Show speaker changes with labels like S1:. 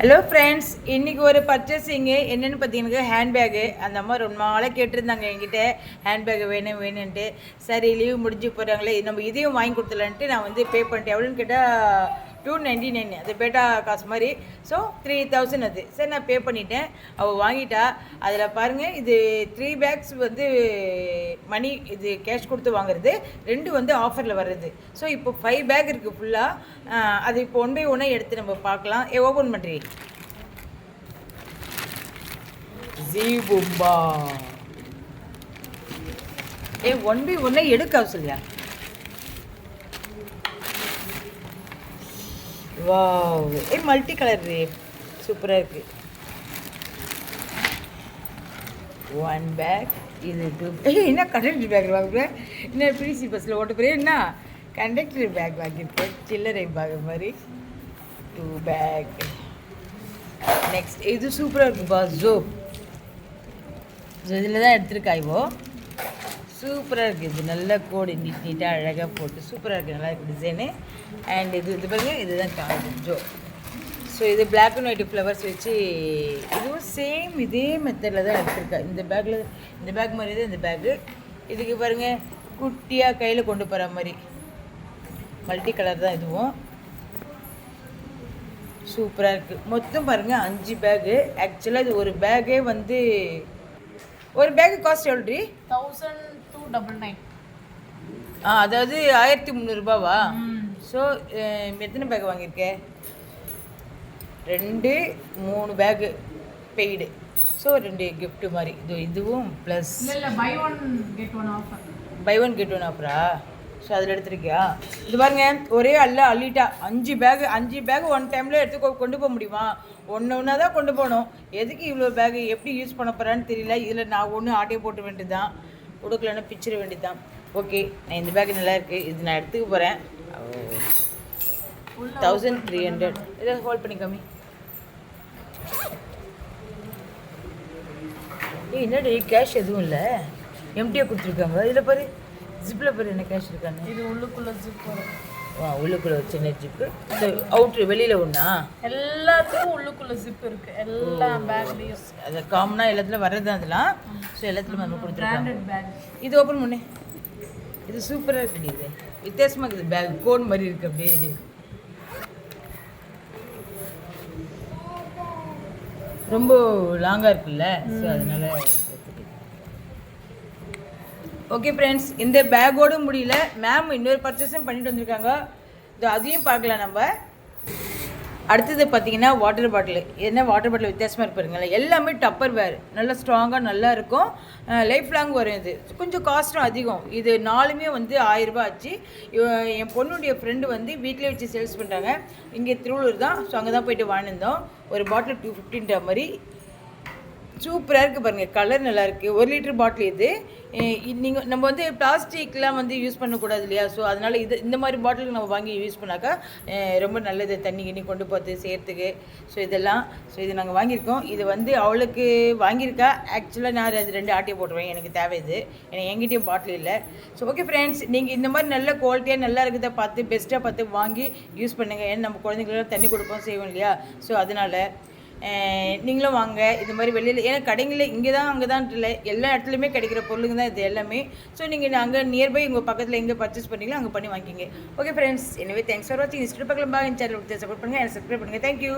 S1: Hello friends இன்றைக்கி ஒரு பர்ச்சேசிங்கு என்னென்னு பார்த்தீங்கன்னா ஹேண்ட்பேக்கு அந்த அம்மா ரொம்ப நாளாக கேட்டிருந்தாங்க என்கிட்ட. ஹேண்ட்பேக் வேணும் வேணும்ன்ட்டு. சரி லீவ் முடிஞ்சு போகிறாங்களே நம்ம இதையும் வாங்கி கொடுத்துலான்ட்டு நான் வந்து பே பண்ணிட்டேன். எவ்வளோன்னு கேட்டால் டூ நைன்டி நைன் அது பேட்டா காசு மாதிரி. ஸோ த்ரீ தௌசண்ட் அது. சரி நான் பே பண்ணிட்டேன். அவள் வாங்கிட்டா. அதில் பாருங்கள் இது த்ரீ பேக்ஸ் வந்து மணி இது கேஷ் கொடுத்து வாங்குறது. ரெண்டு வந்து ஆஃபரில் வர்றது. ஸோ இப்போ ஃபைவ் பேக் இருக்குது ஃபுல்லாக அது இப்போ ஒன் பை ஒன்னாக எடுத்து நம்ம பார்க்கலாம். ஏ ஓப்பன் பண்ணுறீ ஜீ பும்பா. ஏ ஒன் பை ஒன்னே எடுக்க சொல்லியா வாவ் ஏ மல்டி கலர் ரே சூப்பராக இருக்கு. ஒன் பேக் இது டூ என்ன கண்டக்டர் பேக் வாங்குறேன் என்ன பிடிசி பஸ்ஸில் ஓட்ட போகிறேன் என்ன? கண்டக்டர் பேக் வாங்கியிருக்கேன். சில்லறை பேக் மாதிரி. டூ பேக் நெக்ஸ்ட் இது சூப்பராக இருக்குப்பா ஜோ இதில் தான் எடுத்திருக்காய்வோ சூப்பராக இருக்குது இது நல்ல கோடு நீட் நீட்டாக அழகாக போட்டு சூப்பராக இருக்குது நல்லா இருக்குது டிசைனு அண்ட் இது இது பாருங்க இதுதான் காது. ஜோ. ஸோ இது பிளாக் அண்ட் ஒயிட் ஃப்ளவர்ஸ் வச்சு இதுவும் சேம் இதே மெத்தடில் தான் எடுத்திருக்கா. இந்த பேக்கில் இந்த பேக் மாதிரி தான் இந்த பேக்கு இதுக்கு பாருங்கள் குட்டியாக கையில் கொண்டு போகிற மாதிரி. மல்டி கலர் தான் இதுவும். சூப்பராக இருக்குது மொத்தம் பாருங்கள் அஞ்சு பேகு ஆக்சுவலாக இது ஒரு பேக்கே வந்து ஒரு பேக்கு காஸ்ட் எவ்வளோ
S2: தௌசண்ட் டபுள் நைன்
S1: ஆ அதாவது ஆயிரத்தி முந்நூறுபாவா ஸோ எத்தனை பேக் வாங்கியிருக்க? ரெண்டு மூணு பேக்கு பெய்டு ஸோ ரெண்டு gift மாதிரி. இது இதுவும் ப்ளஸ்
S2: இல்லை buy one get one offer
S1: buy one get one ஆஃபரா so அதில் எடுத்திருக்கியா? இது பாருங்க ஒரே அல்ல அள்ளிட்டா. அஞ்சு பேக் அஞ்சு பேக் ஒன் டைமில் எடுத்து கொண்டு போக முடியுமா? ஒன்று ஒன்றா தான் கொண்டு போகணும். எதுக்கு இவ்வளோ பேக் எப்படி யூஸ் பண்ண போகிறான்னு தெரியல. இதில் நான் ஒன்று ஆட்டையை போட்டு வேண்டியது தான் கொடுக்கலன்னா பிச்சிட வேண்டியது தான் ஓகே நான் இந்த பேக் நல்லா இருக்குது இது நான் எடுத்துக்க போகிறேன் தௌசண்ட் த்ரீ ஹண்ட்ரட் இதை ஹோல்ட் பண்ணி கம்மி. ஏய் என்னடி கேஷ் எதுவும் இல்லை? எம்டியாக கொடுத்துருக்காங்க. இதில் பாரு ஜிப்பில் பாரு என்ன கேஷ் இருக்கான்னு.
S2: இது உள்ளுக்குள்ளே ஜிப் வரும்.
S1: உள்ளுக்குள்ள சின்ன ஜிப்பு அவுட்ரு வெளியில் ஒன்றா
S2: எல்லாத்துக்கும் உள்ளுக்குள்ள ஜிப் இருக்கு. எல்லா பேக்லயும்
S1: அது காமனாக எல்லாத்துலையும் வர்றது அதெல்லாம். ஸோ எல்லாத்துலையும் நம்ம கொடுத்துருக்காங்க இது ஓப்பன் பண்ணு. இது சூப்பராக இருக்குது இது. வித்தியாசமாக இருக்குது பேக் கோன் மாதிரி இருக்குது அப்படியே. ரொம்ப லாங்காக இருக்குல்ல? ஸோ அதனால ஓகே ஃப்ரெண்ட்ஸ் இந்த பேக்கோடு முடியல. மேம் இன்னொரு பர்ச்சேஸும் பண்ணிட்டு வந்திருக்காங்க. இது அதையும் பார்க்கலாம் நம்ம. அடுத்தது பார்த்தீங்கன்னா வாட்டர் பாட்டில் என்ன வாட்டர் பாட்டில் வித்தியாசமாக இருப்பாருங்களேன் எல்லாமே டப்பர் வேர் நல்லா ஸ்ட்ராங்காக நல்லா இருக்கும். லைஃப் லாங் வரும் இது. கொஞ்சம் காஸ்ட்டும் அதிகம். இது நாலுமே வந்து ஆயிரரூபா ஆச்சு. என் பொண்ணுடைய ஃப்ரெண்டு வந்து வீட்டிலே வச்சு சேல்ஸ் பண்ணுறாங்க இங்கே திருவள்ளூர் தான். ஸோ அங்கே தான் போயிட்டு வாங்கியிருந்தோம் ஒரு பாட்டில் டூ ஃபிஃப்டின்ற மாதிரி. சூப்பராக இருக்குது பாருங்கள் கலர் நல்லாயிருக்கு ஒரு லிட்டர் பாட்டில் இது. நீங்கள் நம்ம வந்து பிளாஸ்டிக்லாம் வந்து யூஸ் பண்ணக்கூடாது இல்லையா? ஸோ அதனால் இது இந்த மாதிரி பாட்டில் நம்ம வாங்கி யூஸ் பண்ணாக்கா ரொம்ப நல்லது. தண்ணி கிண்ணி கொண்டு போகிறது செய்கிறதுக்கு ஸோ இதெல்லாம் ஸோ இது நாங்கள் வாங்கியிருக்கோம். இது வந்து அவளுக்கு வாங்கியிருக்கா. ஆக்சுவலாக நான் அது ரெண்டு ஆட்டியை போட்டுருவேன். எனக்கு தேவை இது. எனக்கு எங்கிட்டயும் பாட்டில் இல்லை. ஸோ ஓகே ஃப்ரெண்ட்ஸ் நீங்கள் இந்த மாதிரி நல்ல குவாலிட்டியாக நல்லா இருக்கிறத பார்த்து பெஸ்ட்டாக பார்த்து வாங்கி யூஸ் பண்ணுங்கள் ஏன்னா நம்ம குழந்தைங்களுக்கு தண்ணி கொடுப்போம் செய்வோம் இல்லையா? ஸோ அதனால் நீங்களும் வாங்க. இது மாதிரி வெளியில் ஏன்னா கடைங்களில் இங்கே தான் அங்கே தான் இல்லை. எல்லா இடத்துலையுமே கிடைக்கிற பொருளுங்க தான் இது எல்லாமே. ஸோ நீங்கள் அங்கே நியர்பை உங்கள் பக்கத்தில் எங்கே பர்ச்சேஸ் பண்ணீங்களோ அங்கே பண்ணி வாங்கிங்க. ஓகே ஃப்ரெண்ட்ஸ் எனவே தேங்க்ஸ் ஃபார் வாட்சிங் இன்ஸ்டர் பக்கம் பாங்க சேனல் சப்போர்ட் பண்ணுங்கள் எனக்கு சப்ஸ்கிரைப் பண்ணுங்கள் தேங்க்யூ